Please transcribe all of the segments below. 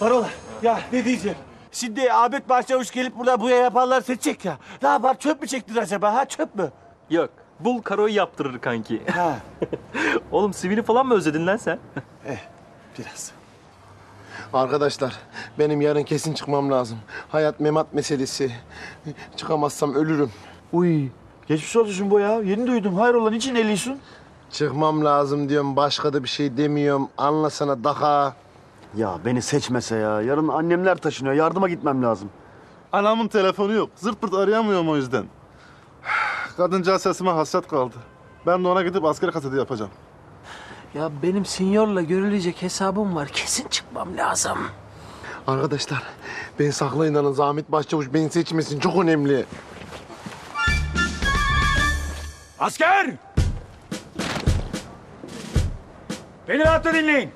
Parola. Ya ne diyeceğim? Şimdi Ahmet Başçavuş gelip burada buya yaparlar seçecek ya. Ne yapar çöp mü çektir acaba ha çöp mü? Yok. Bul karoyu yaptırır kanki. Ha Oğlum sivili falan mı özledin lan sen? biraz. Arkadaşlar benim yarın kesin çıkmam lazım. Hayat memat meselesi. Çıkamazsam ölürüm. Uy geçmiş olsun bu ya. Yeni duydum. Hayrola niçin eliyorsun? Çıkmam lazım diyorum. Başka da bir şey demiyorum. Anlasana daha. Ya beni seçmese ya. Yarın annemler taşınıyor. Yardıma gitmem lazım. Anamın telefonu yok. Zırt pırt arayamıyorum o yüzden. Kadıncağız sesime hasret kaldı. Ben de ona gidip asker kaseti yapacağım. Ya benim sinyorla görülecek hesabım var. Kesin çıkmam lazım. Arkadaşlar ben saklayın alın. Zahmet Başçavuş beni seçmesin. Çok önemli. Asker! Beni rahatla dinleyin.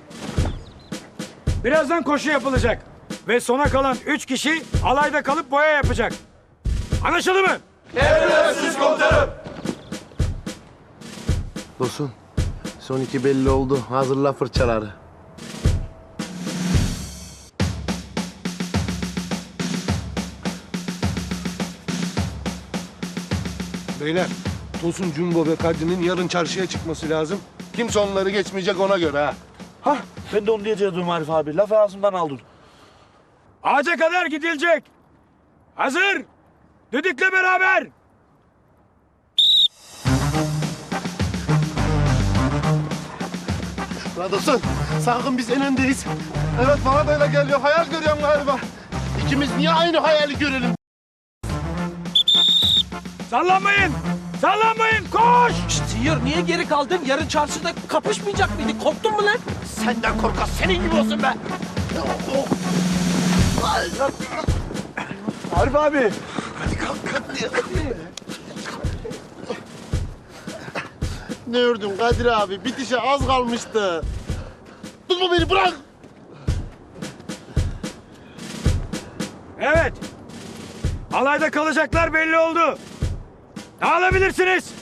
Birazdan koşu yapılacak. Ve sona kalan üç kişi alayda kalıp boya yapacak. Anlaşıldı mı? Dostum son iki belli oldu. Hazırla fırçaları. Beyler, Tosun, Jumbo ve Kadri'nin yarın çarşıya çıkması lazım. Kimse onları geçmeyecek ona göre ha. Hah ben de onu diyecektim Arif abi. Lafı ağzımdan aldın. Ağaca kadar gidilecek. Hazır. Düdükle beraber. La dostum sakın biz en öndeyiz. Evet bana da öyle geliyor. Hayal görüyorum galiba. İkimiz niye aynı hayali görelim? Sallanmayın. Sallanmayın. Koş. Şşt niye geri kaldın? Yarın çarşıda kapışmayacak mıydık? Korktun mu lan? Senden korkak senin gibi olsun be. Arif abi. Ne ördün Kadir abi? Bitişe az kalmıştı. Tutma beni bırak. Evet. Alayda kalacaklar belli oldu. Dağılabilirsiniz.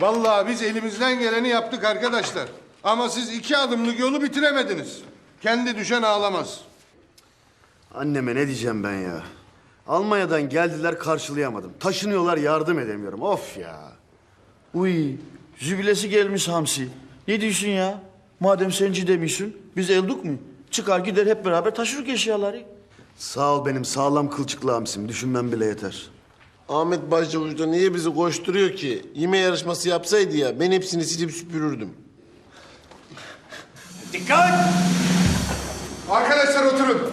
Vallahi biz elimizden geleni yaptık arkadaşlar. Ama siz iki adımlık yolu bitiremediniz. Kendi düşen ağlamaz. Anneme ne diyeceğim ben ya? Almanya'dan geldiler karşılayamadım. Taşınıyorlar yardım edemiyorum. Of ya. Uy, jübilesi gelmiş Hamsi. Ne diyorsun ya? Madem senci demişsin, biz elduk mu? Çıkar gider hep beraber taşırık eşyaları. Sağ ol benim sağlam kılçıklı Hamsi'm. Düşünmem bile yeter. Ahmet Başçavuş da niye bizi koşturuyor ki? Yeme yarışması yapsaydı ya ben hepsini silip süpürürdüm. Arkadaşlar oturun.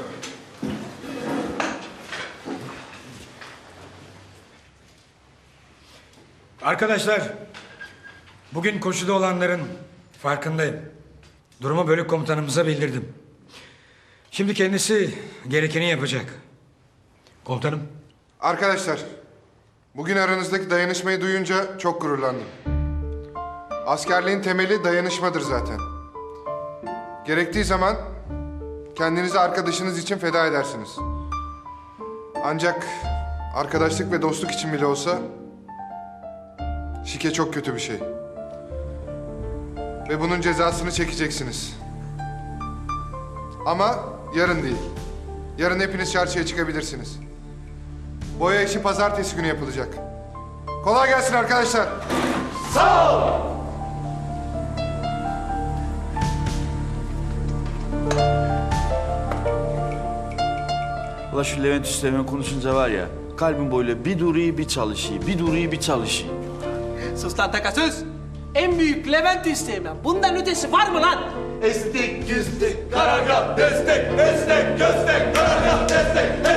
Arkadaşlar, bugün koşuda olanların farkındayım. Durumu bölük komutanımıza bildirdim. Şimdi kendisi gerekeni yapacak. Komutanım. Arkadaşlar, bugün aranızdaki dayanışmayı duyunca çok gururlandım. Askerliğin temeli dayanışmadır zaten. Gerektiği zaman kendinizi arkadaşınız için feda edersiniz. Ancak arkadaşlık ve dostluk için bile olsa şike çok kötü bir şey. Ve bunun cezasını çekeceksiniz. Ama yarın değil. Yarın hepiniz çarşıya çıkabilirsiniz. Boya işi pazartesi günü yapılacak. Kolay gelsin arkadaşlar. Ula şu Levent Üsteğmen konuşunca var ya, kalbim böyle bir duruyor bir çalışıyor, bir duruyor bir çalışıyor. Sus lan takasız. En büyük Levent isteğim Bundan ötesi var mı lan? Estek, güstek, karargah, destek, destek, göstek, karargah, destek, destek,